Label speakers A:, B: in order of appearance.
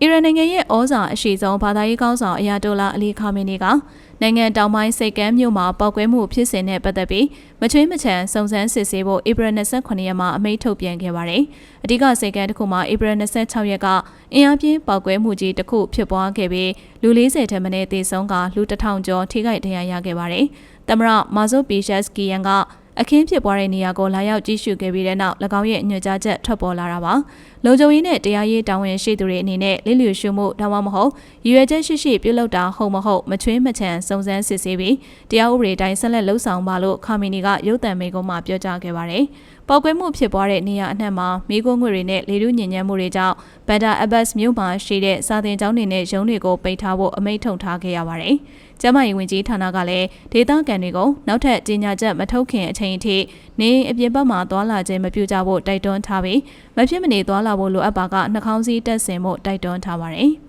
A: အီရန်နိုင်ငံရဲ့ဩဇာအရှိဆုံးဘာသာရေးကောင်းဆောင်အယာတိုလာအလီခါမီနီကနိုင်ငံတောင်ပိုင်းစိတ်ကမ်းမြို့မှာပောက်ကွဲမှုဖြစ်စဉ်နဲ့ပတ်သက်ပြီးမချွေးမချန်စုံစမ်းစစ်ဆေးဖို့ဧပြီ29ရက်မှာအမိန့်ထုတ်ပြန်ခဲ့ပါတယ်။အဓိကစိတ်ကမ်းတစ်ခုမှာဧပြီ26ရက်ကအင်အားပြင်းပောက်ကွဲမှုကြီးတစ်ခုဖြစ်ပွားခဲ့ပြီးလူ40ထက်မနည်းသေဆုံးကလူ1000ကျော်ထိခိုက်ဒဏ်ရာရခဲ့ပါတယ်။သမရမာဇိုပီရှက်စကီယန်က အခင်းဖြစ်ပွားတဲ့နေရာကိုလာရောက်ကြည့်ရှုခဲ့ပြီးတဲ့နောက်၎င်းရဲ့ညွှန်ကြားချက်ထွက်ပေါ်လာတာပါလုံခြုံရေးနဲ့တရားရေးတာဝန်ရှိသူတွေအနေနဲ့လစ်လျူရှုမှုဒါမှမဟုတ်ရည်ရွယ်ချက်ရှိရှိပြုလုပ်တာဟုတ်မဟုတ်မချွေးမချန်စုံစမ်းစစ်ဆေးပြီးတရားဥပဒေတိုင်းဆက်လက်လှုပ်ဆောင်ပါလို့ခါမီနီကရုပ်သံမိန့်ခွန်းမှာပြောကြားခဲ့ပါတယ်ပေါက်ကွဲမှုဖြစ်ပွားတဲ့နေရာအနှံ့မှာမိခိုးငွေတွေနဲ့လေထုညဉ့်ညမ်းမှုတွေကြောင့်ဘန်ဒါအဘတ်မြို့မှာရှိတဲ့စာသင်ကျောင်းတွေနဲ့ရုံးတွေကိုပိတ်ထားဖို့အမိန့်ထုတ်ထားခဲ့ရပါတယ်။ကျမကြီးဝင်ကြီးဌာနကလည်းဒေသခံတွေကိုနောက်ထပ်ကြေညာချက်မထုတ်ခင်အချိန်အထိနေအပြင်ဘက်မှာသွာလာခြင်းမပြုကြဖို့တိုက်တွန်းထားပြီးမဖြစ်မနေသွာလာဖို့လိုအပ်ပါကနှာခေါင်းစည်းတက်ဆင်ဖို့တိုက်တွန်းထားပါတယ်။